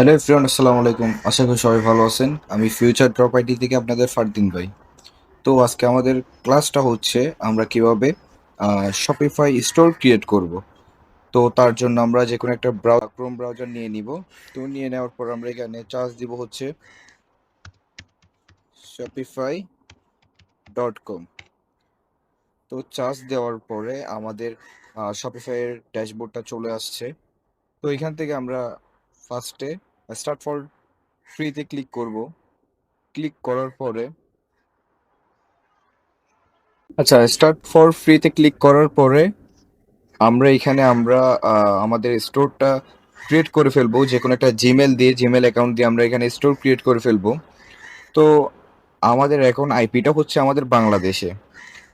Hello friend আসসালামু আলাইকুম। আশা করি সবাই ভালো আছেন। আমি ফিউচার ড্রপ আইটি থেকে আপনাদের ফারদিন ভাই। তো আজকে আমাদের ক্লাসটা হচ্ছে আমরা কীভাবে শপিফাই স্টোর ক্রিয়েট করব। তো তার জন্য আমরা যে কোনো একটা ব্রাউজার ক্রোম ব্রাউজার নিয়ে নিব। তো নিয়ে নেওয়ার পর আমরা এখানে চার্জ দিব হচ্ছে শপিফাই ডট কম তো চার্জ দেওয়ার পরে আমাদের শপিফাইয়ের ড্যাশবোর্ডটা চলে আসছে। তো এখান থেকে আমরা ফার্স্টে স্টার্ট ফর ফ্রিতে ক্লিক করব। ক্লিক করার পরে আচ্ছা স্টার্ট ফর ফ্রিতে ক্লিক করার পরে আমরা এখানে আমরা আমাদের স্টোরটা ক্রিয়েট করে ফেলব। যে কোনো একটা জিমেল দিয়ে জিমেল অ্যাকাউন্ট দিয়ে আমরা এখানে স্টোর ক্রিয়েট করে ফেলব। তো আমাদের এখন আইপিটা হচ্ছে আমাদের বাংলাদেশে।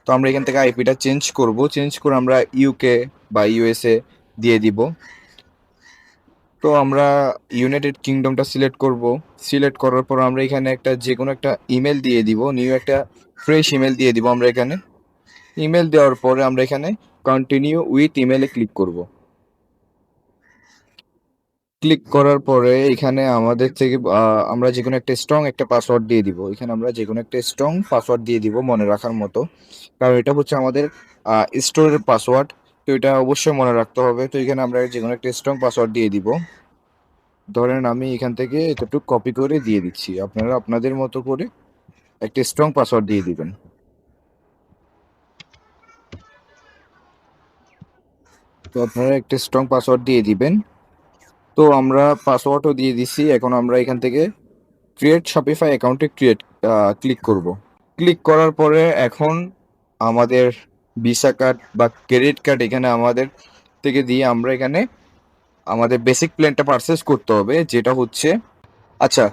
তো আমরা এখান থেকে আইপিটা চেঞ্জ করব। চেঞ্জ করে আমরা ইউকে বা ইউএসএ দিয়ে দিব। তো আমরা ইউনাইটেড কিংডমটা সিলেক্ট করব। সিলেক্ট করার পর আমরা এখানে একটা যে কোনো একটা ইমেল দিয়ে দিব নিউ একটা ফ্রেশ ইমেল দিয়ে দিব আমরা এখানে। ইমেল দেওয়ার পরে আমরা এখানে কন্টিনিউ উইথ ইমেলে ক্লিক করব। ক্লিক করার পরে এখানে আমাদের থেকে আমরা যে কোনো একটা স্ট্রং একটা পাসওয়ার্ড দিয়ে দিব। এখানে আমরা যে কোনো একটা স্ট্রং পাসওয়ার্ড দিয়ে দিব মনে রাখার মতো। কারণ এটা হচ্ছে আমাদের স্টোরের পাসওয়ার্ড তো এটা অবশ্যই মনে রাখতে হবে। তো এখানে আমরা যে কোনো একটা স্ট্রং পাসওয়ার্ড দিয়ে দিব। ধরেন আমি এখান থেকে এতটুকু কপি করে দিয়ে দিচ্ছি। আপনারা আপনাদের মতো করে একটা স্ট্রং পাসওয়ার্ড দিয়ে দিবেন। তো আপনারা একটা স্ট্রং পাসওয়ার্ড দিয়ে দিবেন। তো আমরা পাসওয়ার্ডও দিয়ে দিছি। এখন আমরা এখান থেকে ক্রিয়েট শপিফাই অ্যাকাউন্টে ক্রিয়েট ক্লিক করব। ক্লিক করার পরে এখন আমাদের ভিসা কার্ড বা ক্রেডিট কার্ড এখানে আমাদের থেকে দিয়ে আমরা এখানে আমাদের বেসিক প্ল্যানটা পারচেস করতে হবে, যেটা হচ্ছে আচ্ছা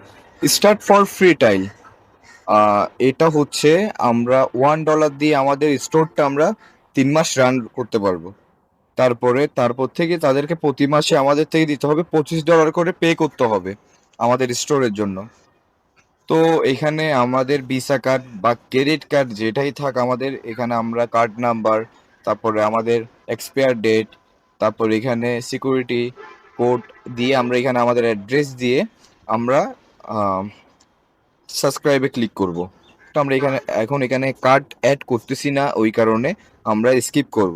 স্টার্ট ফর ফ্রি টাইল এটা হচ্ছে আমরা ওয়ান ডলার দিয়ে আমাদের স্টোরটা আমরা তিন মাস রান করতে পারব। তারপরে, তারপর থেকে তাদেরকে প্রতি মাসে আমাদের থেকে দিতে হবে পঁচিশ ডলার করে পে করতে হবে আমাদের স্টোরের জন্য। তো এখানে আমাদের ভিসা কার্ড বা ক্রেডিট কার্ড যেটাই থাক আমাদের, এখানে আমরা কার্ড নাম্বার তারপরে আমাদের এক্সপায়ার ডেট তারপর এখানে সিকিউরিটি কোড দিয়ে আমরা এখানে আমাদের অ্যাড্রেস দিয়ে আমরা সাবস্ক্রাইবে ক্লিক করব। তো আমরা এখানে, এখন এখানে কার্ড অ্যাড করতেছি না, ওই কারণে আমরা স্কিপ করব।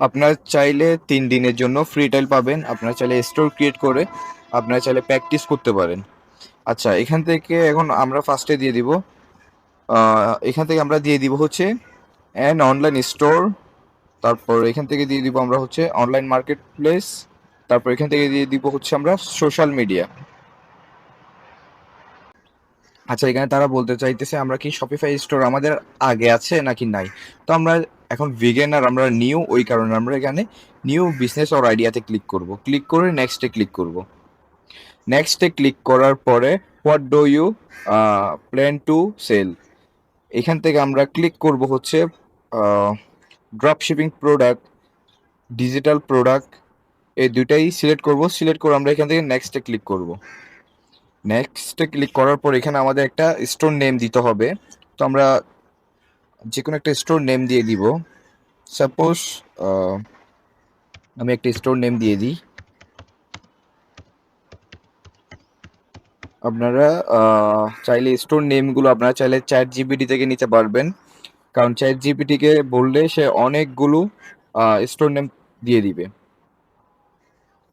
আপনার চাইলে তিন দিনের জন্য ফ্রি টাইল পাবেন, আপনারা চাইলে স্টোর ক্রিয়েট করে, আপনারা চাইলে প্র্যাকটিস করতে পারেন। আচ্ছা এখান থেকে এখন আমরা ফার্স্টে দিয়ে দিব এখান থেকে আমরা দিয়ে দিব হচ্ছে অ্যান অনলাইন স্টোর তারপর এখান থেকে দিয়ে দিব আমরা হচ্ছে অনলাইন মার্কেট প্লেস তারপর এখান থেকে দিয়ে দিব হচ্ছে আমরা সোশ্যাল মিডিয়া আচ্ছা এখানে তারা বলতে চাইতেছে আমরা কি শপিফাই স্টোর আমাদের আগে আছে নাকি নাই? তো আমরা এখন ভিগেনার আমরা নিউ ওই কারণে আমরা এখানে নিউ বিজনেস অর আইডিয়াতে ক্লিক করব। ক্লিক করে নেক্সটে ক্লিক করব। নেক্সটে ক্লিক করার পরে what do you plan to sell এখান থেকে আমরা ক্লিক করব হচ্ছে drop shipping product digital product এই দুইটাই সিলেক্ট করব। সিলেক্ট করে আমরা এখান থেকে নেক্সটে ক্লিক করব। নেক্সটে ক্লিক করার পর এখানে আমাদের একটা স্টোর নেম দিতে হবে। তো আমরা যে কোনো একটা স্টোর নেম দিয়ে দিব। সাপোজ আমি একটা স্টোর নেম দিয়ে দিই। আপনারা চাইলে স্টোর নেমগুলো আপনারা চাইলে চ্যাট জিপিটি থেকে নিতে পারবেন। কারণ চ্যাট জিপিটিকে বললে সে অনেকগুলো স্টোর নেম দিয়ে দিবে।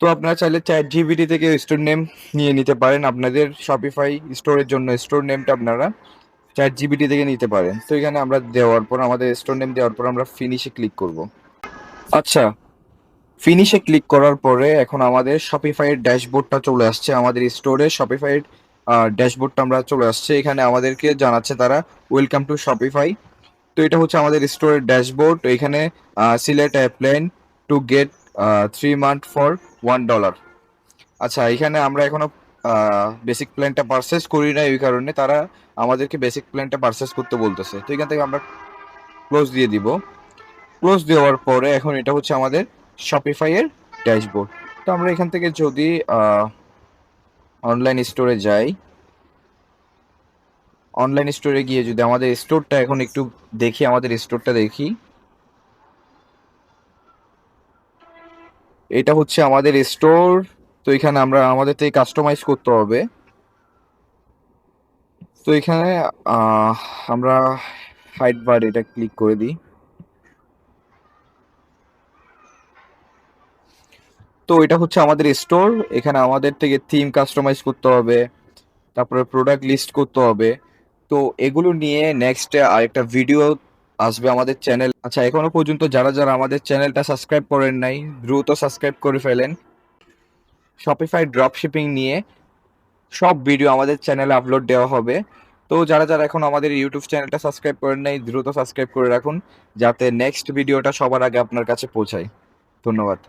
তো আপনারা চাইলে চ্যাট জিপিটি থেকে স্টোর নেম নিয়ে নিতে পারেন। আপনাদের শপিফাই স্টোরের জন্য স্টোর নেমটা আপনারা চ্যাট জিপিটি থেকে নিতে পারেন। তো এখানে আমরা দেওয়ার পর, আমাদের স্টোর নেম দেওয়ার পর আমরা ফিনিশে ক্লিক করব। আচ্ছা ফিনিশে ক্লিক করার পরে এখন আমাদের শপিফাইয়ের ড্যাশবোর্ডটা চলে আসছে। আমাদের স্টোরে শপিফাইয়ের ড্যাশবোর্ডটা আমরা চলে আসছে। এখানে আমাদেরকে জানাচ্ছে তারা ওয়েলকাম টু শপিফাই তো এটা হচ্ছে আমাদের স্টোরের ড্যাশবোর্ড। এখানে select app plan to get three month for one dollar আচ্ছা এখানে আমরা এখনও বেসিক প্ল্যানটা পারচেস করি না এই কারণে তারা আমাদেরকে বেসিক প্ল্যানটা পারচেস করতে বলতেছে। তো এখান থেকে আমরা ক্লোজ দিয়ে দিব। ক্লোজ দেওয়ার পরে এখন এটা হচ্ছে আমাদের শপিফাইয়ের ড্যাশবোর্ড। তো আমরা এখান থেকে যদি অনলাইন স্টোরে যাই। অনলাইন স্টোরে গিয়ে যদি আমাদের স্টোরটা এখন একটু দেখি, আমাদের স্টোরটা দেখি। এটা হচ্ছে আমাদের স্টোর তো এখানে আমরা আমাদের থেকে কাস্টমাইজ করতে হবে। তো এখানে আমরা হাইট বার এটা ক্লিক করে দিই। তো এটা হচ্ছে আমাদের স্টোর এখানে আমাদের থেকে থিম কাস্টমাইজ করতে হবে, তারপরে প্রোডাক্ট লিস্ট করতে হবে। তো এগুলো নিয়ে নেক্সট আরেকটা ভিডিও আসবে আমাদের চ্যানেল আচ্ছা এখনও পর্যন্ত যারা যারা আমাদের চ্যানেলটা সাবস্ক্রাইব করেন নাই, দ্রুত সাবস্ক্রাইব করে ফেলেন। শপিফাই ড্রপ শিপিং নিয়ে সব ভিডিও আমাদের চ্যানেলে আপলোড দেওয়া হবে। তো যারা যারা এখন আমাদের ইউটিউব চ্যানেলটা সাবস্ক্রাইব করেন নাই, দ্রুত সাবস্ক্রাইব করে রাখুন, যাতে নেক্সট ভিডিওটা সবার আগে আপনার কাছে পৌঁছায়। ধন্যবাদ।